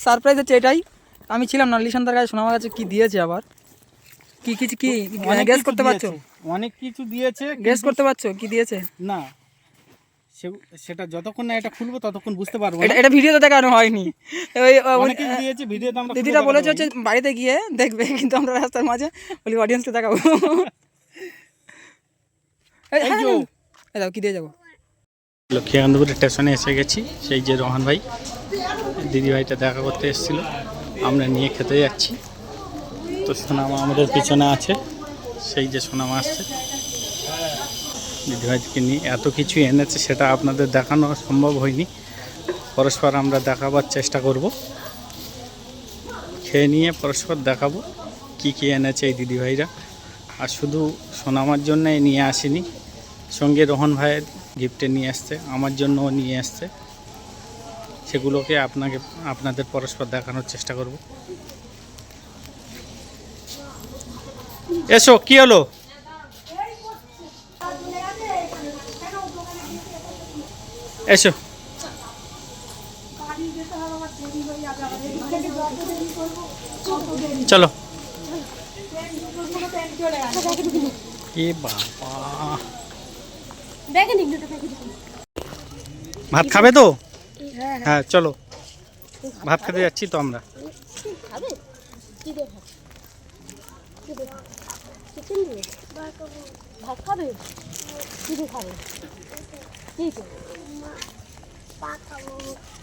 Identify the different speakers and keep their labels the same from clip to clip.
Speaker 1: Surprise হচ্ছে এটাই। আমি ছিলাম না লিশান্তার কাছে শোনা আমার কাছে কি দিয়েছে আবার? কি কিছু কি
Speaker 2: অনেক
Speaker 1: গ্যাস করতে পারছ?
Speaker 2: অনেক কিছু দিয়েছে
Speaker 1: গ্যাস করতে পারছ? কি দিয়েছে?
Speaker 2: না। সে- সেটা যতক্ষণ না এটা খুলবো ততক্ষণ বুঝতে পারব
Speaker 1: এটা। এটা ভিডিওতে দেখানো হয়নি। ওই
Speaker 2: অনেক কিছু দিয়েছে ভিডিওতে আমরা
Speaker 1: দিদিরা বলেছে হচ্ছে বাড়িতে গিয়ে দেখবে কিন্তু আমরা রাস্তার মাঝে বলি অডিয়েন্সকে দেখাবো। এই,
Speaker 2: এই
Speaker 1: হ্যাঁ,
Speaker 2: যো।
Speaker 1: এই দাও কি দিয়ে যাব?
Speaker 2: লক্ষ্মীকান্তপুর স্টেশনে এসে গেছি সেই যে রোহান ভাই। দিদিভাইটা দেখা করতে এসেছিল। আমরা নিয়ে খেতে যাচ্ছি। তো সোনামা আমাদের পিছনে আছে। সেই যে সোনামা আসছে। দিদিভাইকে নিয়ে এত কিছু এনেছে, সেটা আপনাদের দেখানো সম্ভব হয়নি। পরস্পর আমরা দেখাবার চেষ্টা করব। খেয়ে নিয়ে পরস্পর দেখাবো কি কি এনেছে এই দিদিভাইরা। আর শুধু সোনামার জন্যই নিয়ে আসেনি, সঙ্গে রোহন ভাইয়ের গিফটে নিয়ে আসছে, আমার জন্যও নিয়ে আসছে। সেগুলোকে আপনাকে আপনাদের পরস্পর দেখানোর চেষ্টা করব। এসো কি হলো? এসো। চলো। এ বাবা। ভাত খাবে তো? হ্যাঁ। চলো। ভাত খেতে যাচ্ছি তো আমরা।
Speaker 3: খাবে কি ভাত খাবে? কি দিয়ে খাবে? কি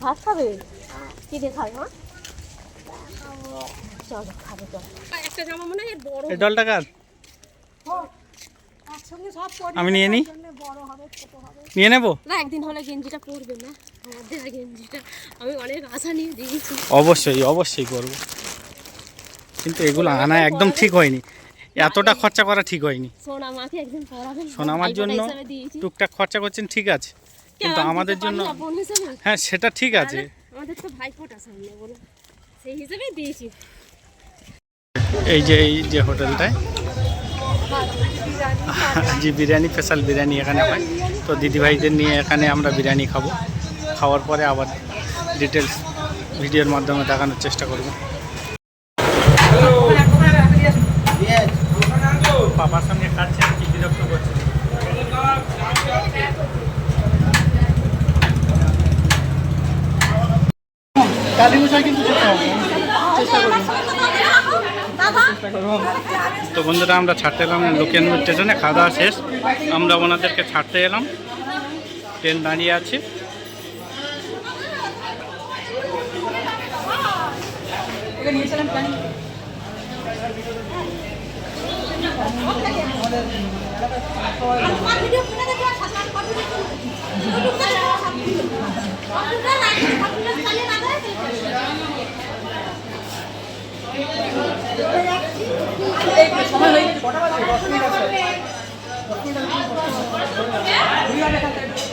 Speaker 3: ভাত খাবে কি দিয়ে খাবে মা চলো খাবে চলো একটা জামা মনে হয় এর বড়
Speaker 2: এই ডলটা কার আমি নিয়ে নিই নিয়ে নেব?
Speaker 3: না একদিন হলে গেঞ্জিটা পরবে না? আমাদের গেঞ্জিটা আমি অনেক আশা নিয়ে দিয়েছি।
Speaker 2: অবশ্যই অবশ্যই করব। কিন্তু এগুলো আনা একদম ঠিক হয়নি। এতটা খরচা করা ঠিক হয়নি।
Speaker 3: একদিন
Speaker 2: সোনামার জন্য টুকটাক খরচা করছেন ঠিক আছে। কিন্তু আমাদের জন্য? হ্যাঁ সেটা ঠিক আছে।
Speaker 3: আমাদের তো ভাইফোঁটা সামনে বলো সেই হিসেবেই দিয়েছি।
Speaker 2: এই যে এই যে হোটেলটায়। জি বিরিয়ানি স্পেশাল বিরিয়ানি এখানে হয়। তো দিদিভাইদের নিয়ে এখানে আমরা বিরিয়ানি খাব। খাওয়ার পরে আবার ডিটেলস ভিডিওর মাধ্যমে দেখানোর চেষ্টা করব। বাবার সঙ্গে কি বিরক্ত তো বন্ধুরা, আমরা ছাড়তে এলাম লোকেন স্টেশনে খাওয়া দাওয়া শেষ। আমরা ওনাদেরকে ছাড়তে এলাম। ট্রেন দাঁড়িয়ে আছে।
Speaker 1: ওকে নিয়েছিলাম প্ল্যান। সময় হয়ে গেছে। কটা বাজে? দশ মিনিট আছে। দশ মিনিট আছে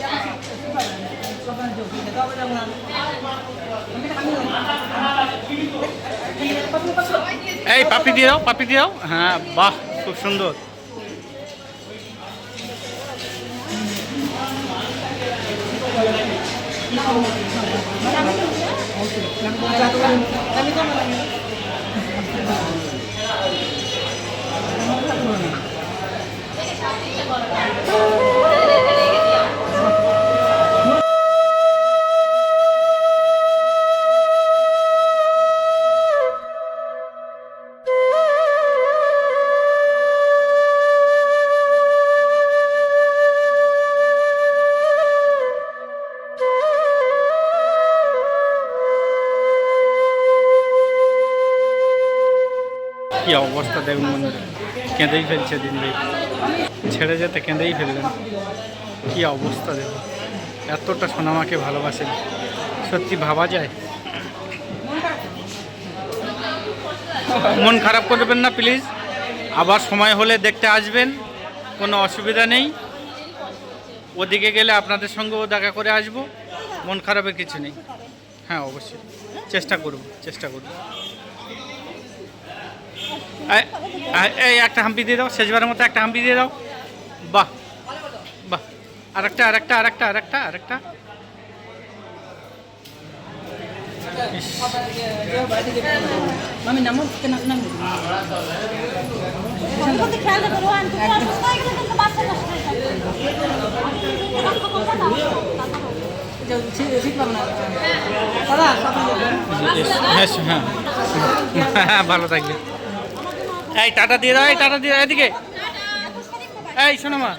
Speaker 2: এই পাপি দিয়ে দাও পাপি দিয়ে দাও। হ্যাঁ বাহ খুব সুন্দর। কি অবস্থা দেখুন বন্ধুরা? কেঁদেই ফেলছে দিন ভাই ছেড়ে যেতে কেঁদেই ফেললেন। কি অবস্থা দেখুন। এতটা সোনামাকে ভালোবাসেন। সত্যি ভাবা যায়? মন খারাপ করবেন না প্লিজ আবার সময় হলে দেখতে আসবেন। কোনো অসুবিধা নেই। ওদিকে গেলে আপনাদের সঙ্গেও দেখা করে আসব। মন খারাপের কিছু নেই। হ্যাঁ অবশ্যই। চেষ্টা করব চেষ্টা করব। এই- একটা হাম্পি দিয়ে দাও শেষবারের মতো একটা হাম্পি দিয়ে দাও। বাহ বাহ।
Speaker 1: আর একটা আর
Speaker 3: একটা আর একটা আর একটা আর হ্যাঁ হ্যাঁ।
Speaker 2: ভালো থাকবে। এই টাটা দিয়ে দাও, এই টাটা দিয়ে দাও, এদিকে। এই শোনো মা।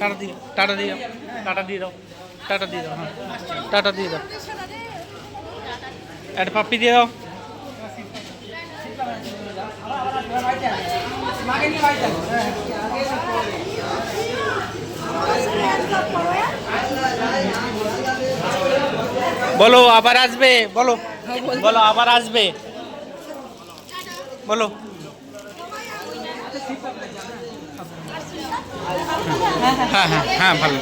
Speaker 2: টাটা দিয়ে টাটা দিয়ে দাও, টাটা দিয়ে দাও, টাটা দিয়ে দাও হ্যাঁ টাটা দিয়ে দাও। একটা পাপ্পি দিয়ে দাও। বলো, আবার আসবে, বলো বলো, আবার আসবে। বলো। হ্যাঁ হ্যাঁ হ্যাঁ ভালো।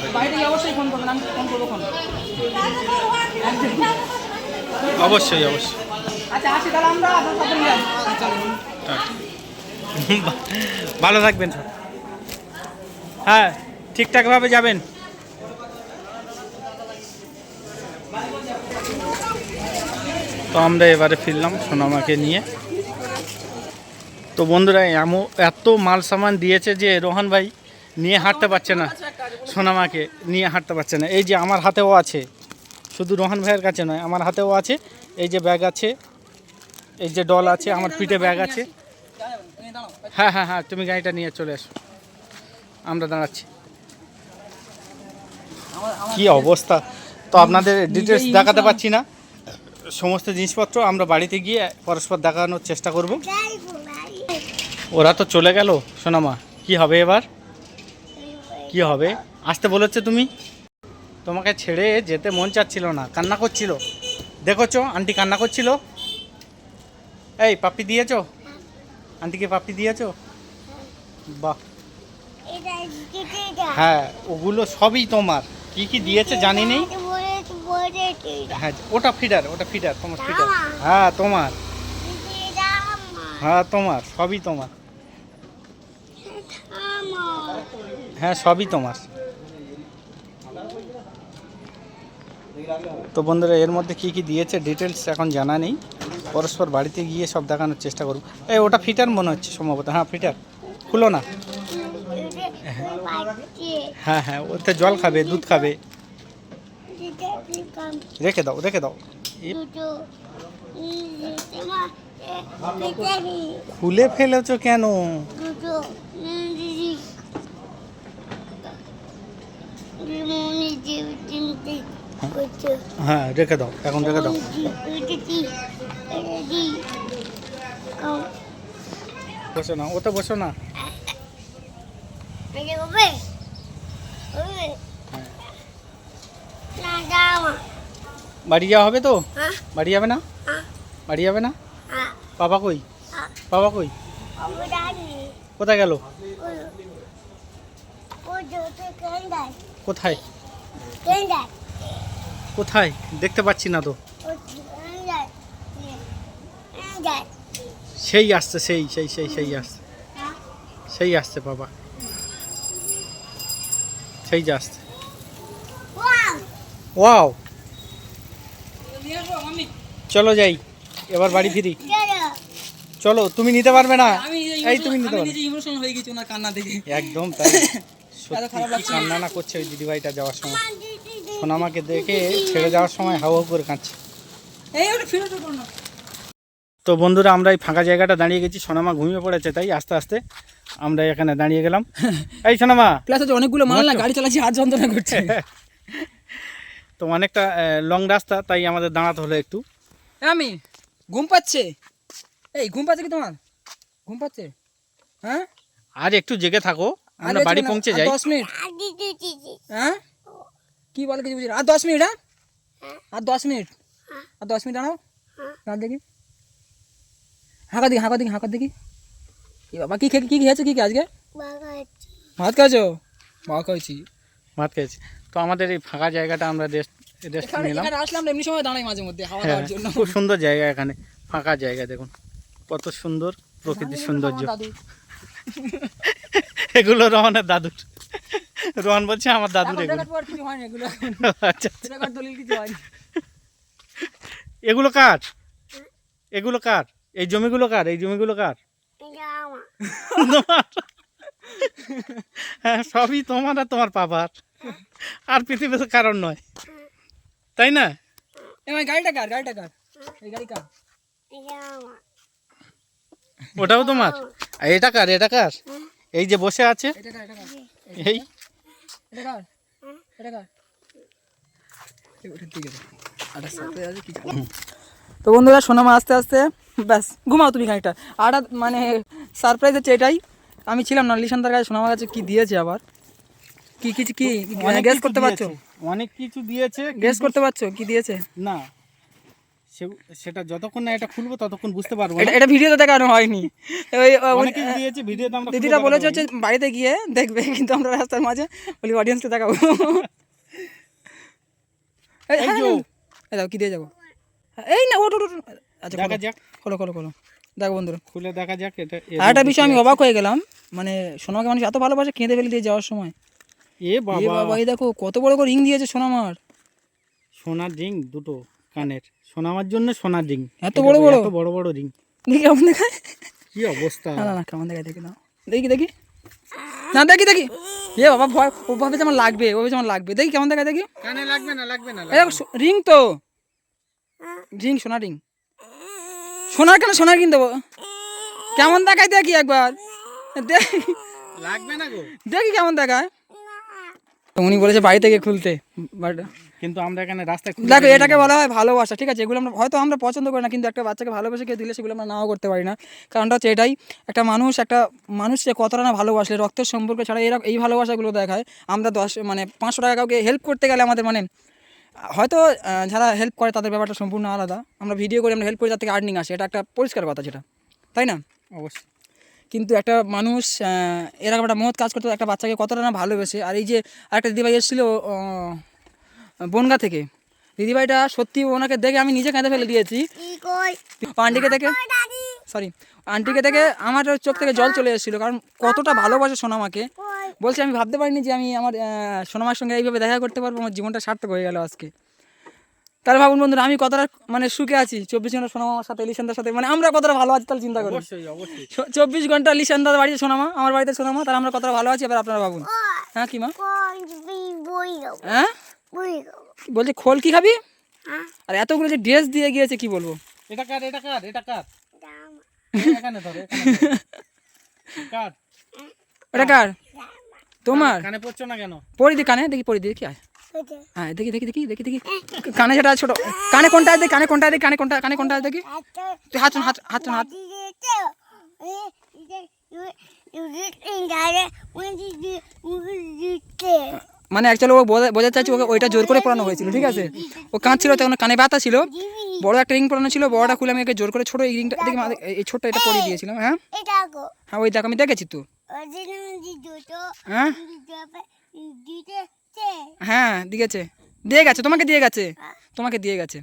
Speaker 1: অবশ্যই
Speaker 2: অবশ্যই
Speaker 1: আচ্ছা যাই
Speaker 2: ভালো থাকবেন। সব হ্যাঁ ঠিকঠাকভাবে যাবেন। তো আমরা এবারে ফিরলাম সোনামাকে নিয়ে। তো বন্ধুরা এমন এত মাল সামান দিয়েছে যে রোহান ভাই নিয়ে হাঁটতে পারছে না সোনামাকে নিয়ে হাঁটতে পারছে না। এই যে আমার হাতেও আছে শুধু রোহান ভাইয়ের কাছে নয় আমার হাতেও আছে এই যে ব্যাগ আছে এই যে ডল আছে আমার পিঠে ব্যাগ আছে। হ্যাঁ হ্যাঁ হ্যাঁ তুমি গাড়িটা নিয়ে চলে এসো আমরা দাঁড়াচ্ছি। কি অবস্থা? তো আপনাদের ডিটেলস দেখাতে পাচ্ছি না। সমস্ত জিনিসপত্র আমরা বাড়িতে গিয়ে পরস্পর দেখানোর চেষ্টা করব। ওরা তো চলে গেল, সোনামা, কি হবে এবার? কি হবে? আসতে বলেছে তুমি? তোমাকে ছেড়ে যেতে মন চাচ্ছিল না, কান্না করছিল। দেখোছো, আন্টি কান্না করছিল? এই, পাপ্পি দিয়েছ? আন্টিকে পাপি দিয়েছ? বাহ। হ্যাঁ ওগুলো সবই তোমার। কি কি দিয়েছে জানি নেই। হ্যাঁ ওটা ফিডার ওটা ফিডার, তোমার ফিডার। হ্যাঁ তোমার। হ্যাঁ তোমার, সবই তোমার। হ্যাঁ সবই তোমার। তো বন্ধুরা, এর মধ্যে কি কি দিয়েছে ডিটেলস এখন জানা নেই। পরস্পর বাড়িতে গিয়ে সব দেখানোর চেষ্টা করব। এই, ওটা ফিটার মনে হচ্ছে সম্ভবত। হ্যাঁ ফিটার। খুলো না। হ্যাঁ হ্যাঁ ওতে জল খাবে, দুধ খাবে। রেখে দাও রেখে দাও। খুলে ফেলেছ কেন? হ্যাঁ রেখে দাও এখন রেখে দাও। বসো না ওতে বসো না। বাড়ি যাওয়া হবে তো? বাড়ি যাবে না? বাড়ি যাবে না? বাবা কই? বাবা কই? কোথায় গেল? কোথায়? কোথায়? দেখতে পাচ্ছি না তো। সেই আসছে সেই সেই সেই সেই আসছে। সেই আসছে বাবা। সেই যে আসছে। ওয়াও! চলো যাই এবার বাড়ি ফিরি। চলো তুমি নিতে পারবে না। এই তুমি নিতে পারবে।
Speaker 1: ইমোশনাল হয়ে গেছি ওনার কান্না দেখে।
Speaker 2: একদম তাই। সত্যি কান্না না করছে ওই দিদিভাইটা যাওয়ার সময়। সোনামাকে দেখে ছেড়ে যাওয়ার সময় হাওয়া করে কাঁদছে।
Speaker 1: এই ওটা ফিরে তো করো না
Speaker 2: তো বন্ধুরা আমরা এই ফাঁকা জায়গাটা দাঁড়িয়ে গেছি। সোনামা ঘুমিয়ে পড়েছে তাই আস্তে আস্তে আমরা এখানে দাঁড়িয়ে গেলাম। এই সোনামা!
Speaker 1: প্লাস হচ্ছে অনেকগুলো মাল না গাড়ি চালাচ্ছি হাত যন্ত্রণা করছে।
Speaker 2: তো অনেকটা লং রাস্তা তাই আমাদের দাঁড়াতে হলো একটু।
Speaker 1: আমি ঘুম পাচ্ছে? এই ঘুম পাচ্ছে কি তোমার? ঘুম পাচ্ছে? হ্যাঁ?
Speaker 2: আর একটু জেগে থাকো আমরা বাড়ি পৌঁছে যাই।
Speaker 1: দশ মিনিট। হ্যাঁ? কি বলে কিছু বুঝি আর দশ মিনিট হ্যাঁ? আর দশ মিনিট। আর দশ মিনিট দাঁড়াও। দাঁড় দেখি। হাঁকা দেখি হাঁকা দেখি হাঁকা দেখি। কি বাবা কি খেয়ে কি খেয়েছো কি কি আজকে? ভাত খাচ্ছো ভাত খাইছি।
Speaker 2: ভাত খেয়েছি তো আমাদের এই ফাঁকা জায়গাটা আমরা রেস্ট রেস্ট নিলাম।
Speaker 1: এখানে আসলে আমরা এমনি সময় দাঁড়াই মাঝে মধ্যে হাওয়া
Speaker 2: হ্যাঁ
Speaker 1: খাওয়ার জন্য।
Speaker 2: খুব সুন্দর জায়গা এখানে ফাঁকা জায়গা দেখুন। কত সুন্দর প্রকৃতির সৌন্দর্য। এগুলো রোহনের দাদুর। রোহন বলছে আমার দাদুর এগুলো। আচ্ছা
Speaker 1: হয়নি।
Speaker 2: এগুলো কার? এগুলো কার? এই জমিগুলো কার? এই জমিগুলো কার? হ্যাঁ সবই তোমার আর তোমার পাপার। আর পৃথিবীতে কারণ নয়। তাই না?
Speaker 1: গাড়িটা কার? গাড়িটা কার? এই গাড়ি কার?
Speaker 2: ওটাও তোমার? এটা কার এটা কার? এই যে বসে আছে? এই।
Speaker 1: তো বন্ধুরা সোনামা আস্তে আস্তে। ব্যাস ঘুমাও তুমি খানিকটা। আর মানে সারপ্রাইজ হচ্ছে এটাই। আমি ছিলাম না লিশান্তার কাছে সোনামার কাছে কি দিয়েছে আবার? কি কিছু কি
Speaker 2: অনেক
Speaker 1: গ্যাস করতে পারছ?
Speaker 2: অনেক কিছু দিয়েছে
Speaker 1: গ্যাস করতে পারছ? কি দিয়েছে?
Speaker 2: না। সে- সেটা যতক্ষণ না এটা খুলবো ততক্ষণ বুঝতে পারব
Speaker 1: এটা
Speaker 2: না।
Speaker 1: এটা ভিডিওতে দেখানো হয়নি। ওই
Speaker 2: অনেক দিয়েছে ভিডিওতে আমরা
Speaker 1: দিদিটা বলেছে। হচ্ছে বাড়িতে গিয়ে দেখবে কিন্তু আমরা রাস্তার মাঝে বলি অডিয়েন্সকে দেখাবো। এই,
Speaker 2: এই
Speaker 1: হ্যাঁ,
Speaker 2: যো।
Speaker 1: এই দাও কি দিয়ে যাব? এই না ওট ওট ওট। আচ্ছা
Speaker 2: দেখা
Speaker 1: খোলো,
Speaker 2: যাক।
Speaker 1: খোলো খোলো খোলো। দেখো বন্ধুরা
Speaker 2: খুলে দেখা যাক এটা এর
Speaker 1: আর একটা বিষয় আমি অবাক হয়ে গেলাম মানে সোনামাকে মানুষ এত ভালোবাসে কেঁদে ফেলে দিয়ে যাওয়ার সময়।
Speaker 2: এ
Speaker 1: এ
Speaker 2: বাবা
Speaker 1: বাবা এই দেখো কত বড় করে রিং দিয়েছে সোনামার।
Speaker 2: সোনার রিং দুটো। কানের। সোনামার জন্য সোনার রিং।
Speaker 1: এত বড় বড়?
Speaker 2: এত বড় বড় রিং।
Speaker 1: দেখি কেমন দেখায়।
Speaker 2: কি অবস্থা?
Speaker 1: না না কেমন দেখায় দেখি না দেখি দেখি। না দেখি দেখি। এ বাবা ভয় ও ভাবে যেমন লাগবে ও ভাবে যেমন লাগবে। দেখি কেমন দেখায় দেখি।
Speaker 2: কানে লাগবে না লাগবে না
Speaker 1: এই দেখো রিং তো। রিং সোনা রিং। সোনার কেন সোনার কিন দেবো? কেমন দেখায় দেখি একবার। দেখি।
Speaker 2: লাগবে না গো।
Speaker 1: দেখি কেমন দেখায়। তো উনি বলেছে বাড়ি থেকে খুলতে। বাট
Speaker 2: কিন্তু আমরা এখানে রাস্তায়
Speaker 1: দেখো এটাকে বলা হয় ভালোবাসা ঠিক আছে? এগুলো আমরা হয়তো আমরা পছন্দ করি না কিন্তু একটা বাচ্চাকে ভালোবাসে কেউ দিলে সেগুলো আমরা নাও করতে পারি না। কারণটা হচ্ছে এটাই একটা মানুষ একটা মানুষকে কতটা না ভালোবাসলে রক্তের সম্পর্ক ছাড়া এরকম এই ভালোবাসাগুলো দেখায়। আমরা দশ মানে পাঁচশো টাকা কাউকে হেল্প করতে গেলে আমাদের মানে হয়তো যারা হেল্প করে তাদের ব্যাপারটা সম্পূর্ণ আলাদা। আমরা ভিডিও করে আমরা হেল্প করি তার থেকে আর্নিং আসে। এটা একটা পরিষ্কার কথা যেটা তাই না?
Speaker 2: অবশ্যই।
Speaker 1: কিন্তু একটা মানুষ এরকম একটা মহৎ কাজ করতে একটা বাচ্চাকে কতটা না ভালোবেসে। আর এই যে আরেকটা দিদিভাই এসেছিল বনগা থেকে। দিদিভাইটা সত্যি ওনাকে দেখে আমি নিজে কেঁদে ফেলে দিয়েছি। আন্টিকে দেখে সরি আন্টিকে দেখে আমার চোখ থেকে জল চলে এসেছিল কারণ কতটা ভালোবাসে সোনামাকে। বলছি আমি ভাবতে পারিনি যে আমি আমার সোনামার সঙ্গে এইভাবে দেখা করতে পারব আমার জীবনটা সার্থক হয়ে গেল আজকে। তাহলে ভাবুন বন্ধুরা আমি কতটা মানে সুখে আছি? চব্বিশ ঘণ্টা সোনামার সাথে লিশানদার সাথে। মানে আমরা কতটা ভালো আছি তাহলে চিন্তা চ- চব্বিশ ঘণ্টা লিশানদার বাড়িতে সোনামা আমার বাড়িতে সোনামা তাহলে আমরা কতটা ভালো আছি? এবার আপনারা ভাবুন। হ্যাঁ কি মা? হ্যাঁ? বলছি খোল কি খাবি? আর এতগুলো যে ড্রেস দিয়ে গিয়েছে কি বলব?
Speaker 2: এটা কার এটা কার এটা কার এখানে ধরো। কার
Speaker 1: কার? তোমার?
Speaker 2: কানে পড়ছো না কেন?
Speaker 1: পরি দি কানে দেখি পরি দি কি আয়। হ্যাঁ দেখি দেখি দেখি দেখি দেখি। কানে আছে ছোট। কানে কোনটা আছে? দেখি, কানে কোনটা আছে? দেখি, কানে কোনটা কানে কোনটা আছে দেখি। তুই হাত হাত হাত হাত। মানে অ্যাকচুয়ালি ও বোঝা- বোঝাতে চাইছে ওকে ওইটা জোর করে পড়ানো হয়েছিল ঠিক আছে? ও কাঁদছিল তখন কানে বাতা ছিল। বড় একটা রিং পরানো ছিল বড়টা খুলে আমি ওকে জোর করে ছোট এই রিংটা দেখি। এই ছোট্ট এটা পরিয়ে দিয়েছিলাম হ্যাঁ? হ্যাঁ ওই দেখ আমি দেখেছি তো। হ্যাঁ? হ্যাঁ দিয়ে গেছে দিয়ে গেছে তোমাকে দিয়ে গেছে। তোমাকে দিয়ে গেছে।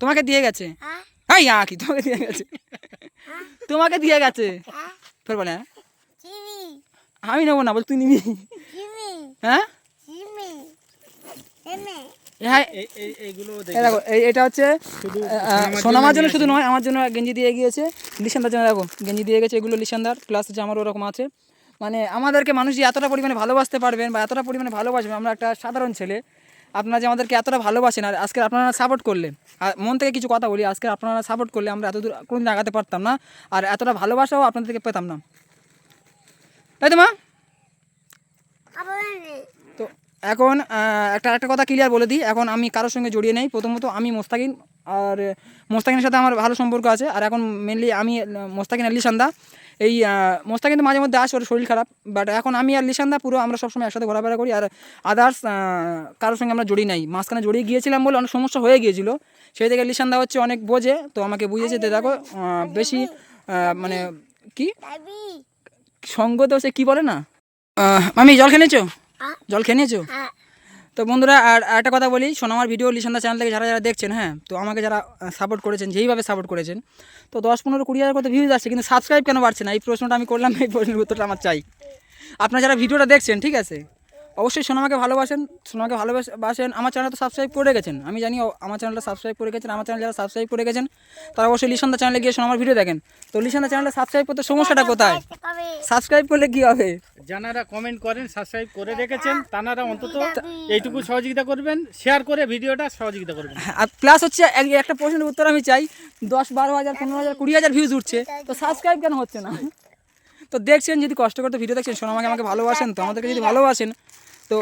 Speaker 1: তোমাকে দিয়ে গেছে। হ্যাঁ। ইয়া কি তোমাকে দিয়ে গেছে। তোমাকে দিয়ে গেছে। ফের বলে হ্যাঁ? আমি নেব না বল তুই নিবি। হ্যাঁ? হ্যাঁ।
Speaker 2: এই এই এইগুলো
Speaker 1: এই
Speaker 2: দেখি
Speaker 1: দেখো। এই- এটা হচ্ছে সোনামার জন্য শুধু নয় আমার জন্য গেঞ্জি দিয়ে গিয়েছে। লিসানদার জন্য দেখো গেঞ্জি দিয়ে গেছে এগুলো লিসানদার প্লাস হচ্ছে আমার ওরকম আছে। মানে আমাদেরকে মানুষ যে এতটা পরিমাণে ভালোবাসতে পারবেন বা এতটা পরিমাণে ভালোবাসবেন, আমরা একটা সাধারণ ছেলে, আপনারা যে আমাদেরকে এতটা ভালোবাসেন আর আজকে আপনারা সাপোর্ট করলেন। আর মন থেকে কিছু কথা বলি, আজকে আপনারা সাপোর্ট করলে আমরা এত দূর কোনোদিন আগাতে পারতাম না, আর এতটা ভালোবাসাও আপনাদেরকে পেতাম না। তাই তো মা? তো এখন একটা একটা কথা ক্লিয়ার বলে দিই। এখন আমি কারোর সঙ্গে জড়িয়ে নেই। প্রথমত আমি মোস্তাকিন, আর মোস্তাকিনের সাথে আমার ভালো সম্পর্ক আছে। আর এখন মেনলি আমি মোস্তাকিন আর লিসান্দা এই আহ, কিন্তু মাঝে মধ্যে আসে ওর শরীর খারাপ। বাট এখন আমি আর লিসান্দা পুরো আমরা সবসময় একসাথে ঘোরাফেরা করি। আর আদার্স কারোর সঙ্গে আমরা জড়িয়ে নাই। মাঝখানে জড়িয়ে গিয়েছিলাম বলে অনেক সমস্যা হয়ে গিয়েছিল। সেই থেকে লিসান্দা হচ্ছে অনেক বোঝে তো আমাকে বুঝিয়েছে যে দেখো বেশি মানে কি? সঙ্গ তো সে কী বলে না? মামি জল খেয়ে নিয়েছো? জল খেয়ে নিয়েছো? তো বন্ধুরা, আর একটা কথা বলি সোনামার ভিডিও লিসান্দা চ্যানেল থেকে যারা যারা দেখছেন হ্যাঁ তো আমাকে যারা সাপোর্ট করেছেন, যেইভাবে সাপোর্ট করেছেন, তো দশ, পনেরো, কুড়ি হাজার কত ভিউজ আসছে, কিন্তু সাবস্ক্রাইব কেন বাড়ছে না? এই প্রশ্নটা আমি করলাম এই প্রশ্নের উত্তরটা আমার চাই। আপনারা যারা ভিডিওটা দেখছেন, ঠিক আছে অবশ্যই সোনামাকে ভালোবাসেন সোনামাকে ভালোবাসেন। আমার চ্যানেলটা সাবস্ক্রাইব করে গেছেন আমি জানি আমার চ্যানেলটা সাবস্ক্রাইব করে গেছেন আমার চ্যানেল যারা সাবস্ক্রাইব করে গেছেন তারা অবশ্যই লিশান্দা চ্যানেলে গিয়ে সোনামার ভিডিও দেখেন। তো লিশান্দা চ্যানেলটা সাবস্ক্রাইব করতে সমস্যাটা কোথায়? সাবস্ক্রাইব করলে কি হবে?
Speaker 2: যারা কমেন্ট করেন সাবস্ক্রাইব করে রেখেছেন। তারা অন্তত এইটুকু সহযোগিতা করবেন শেয়ার করে ভিডিওটা সহযোগিতা করবেন।
Speaker 1: আর প্লাস হচ্ছে এক- একটা প্রশ্নের উত্তর আমি চাই দশ বারো হাজার পনেরো হাজার কুড়ি হাজার ভিউজ উঠছে তো সাবস্ক্রাইব কেন হচ্ছে না? তো দেখছেন যদি কষ্ট করতে ভিডিও দেখছেন সোনামাকে আমাকে ভালোবাসেন তো আমাদেরকে যদি ভালোবাসেন তো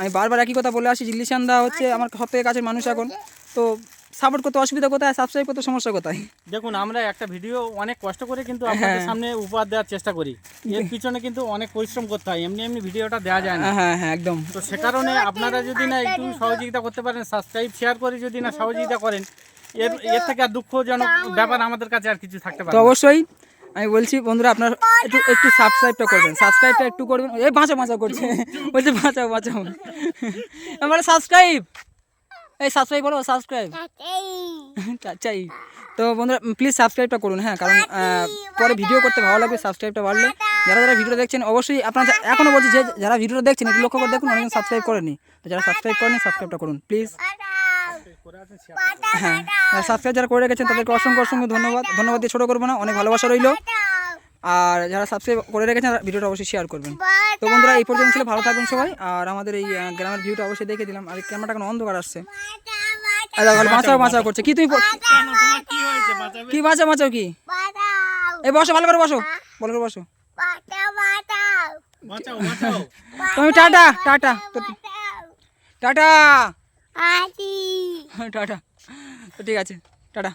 Speaker 1: আমি বারবার একই কথা বলে আসি জিল্লিশান দা হচ্ছে আমার সব থেকে কাছের মানুষ এখন। তো সাপোর্ট করতে অসুবিধা কোথায় সাবস্ক্রাইব করতে সমস্যা কোথায়?
Speaker 2: দেখুন আমরা একটা ভিডিও অনেক কষ্ট করে কিন্তু আপনাদের সামনে উপহার দেওয়ার চেষ্টা করি। এর পিছনে কিন্তু অনেক পরিশ্রম করতে হয় এমনি এমনি ভিডিওটা দেওয়া যায় না।
Speaker 1: হ্যাঁ হ্যাঁ একদম।
Speaker 2: তো সে কারণে আপনারা যদি না একটু সহযোগিতা করতে পারেন সাবস্ক্রাইব শেয়ার করে যদি না সহযোগিতা করেন এর এর থেকে আর দুঃখজনক ব্যাপার আমাদের কাছে আর কিছু থাকতে পারে
Speaker 1: তো অবশ্যই আমি বলছি বন্ধুরা আপনার একটু একটু সাবস্ক্রাইবটা করবেন। সাবস্ক্রাইবটা একটু করবেন। এই বাঁচা বাঁচা করছে। বলছে বাঁচাও বাঁচাও। আমার সাবস্ক্রাইব এই সাবস্ক্রাইব বলো সাবস্ক্রাইব চাই তো বন্ধুরা প্লিজ সাবস্ক্রাইবটা করুন হ্যাঁ কারণ পরে ভিডিও করতে ভালো লাগবে সাবস্ক্রাইবটা বাড়লে। যারা যারা ভিডিও দেখছেন অবশ্যই আপনারা এখনও বলছি যে যারা ভিডিওটা দেখছেন একটু লক্ষ্য করে দেখুন অনেক সাবস্ক্রাইব করেনি। তো যারা সাবস্ক্রাইব করেনি সাবস্ক্রাইবটা করুন প্লিজ হ্যাঁ। সাবস্ক্রাইব যারা করে রেখেছেন তাদেরকে অসংখ্য অসংখ্য ধন্যবাদ। ধন্যবাদ দিয়ে ছোটো করব না অনেক ভালোবাসা রইল। আর যারা সাবস্ক্রাইব করে রেখেছেন ভিডিওটা অবশ্যই শেয়ার করবেন। তো বন্ধুরা এই পর্যন্ত ছিল ভালো থাকবেন সবাই। আর আমাদের এই গ্রামের ভিউটা অবশ্যই দেখে দিলাম। আর ক্যামেরাটা এখন অন্ধকার আসছে। বাঁচাও বাঁচাও করছে। কি তুমি
Speaker 2: কি হয়েছে?
Speaker 1: বাঁচাও বাঁচাও কি? এই বসো ভালো করে বসো। ভালো করে বসো। তুমি টাটা টাটা। তো- টাটা। টাটা। ঠিক আছে টাটা।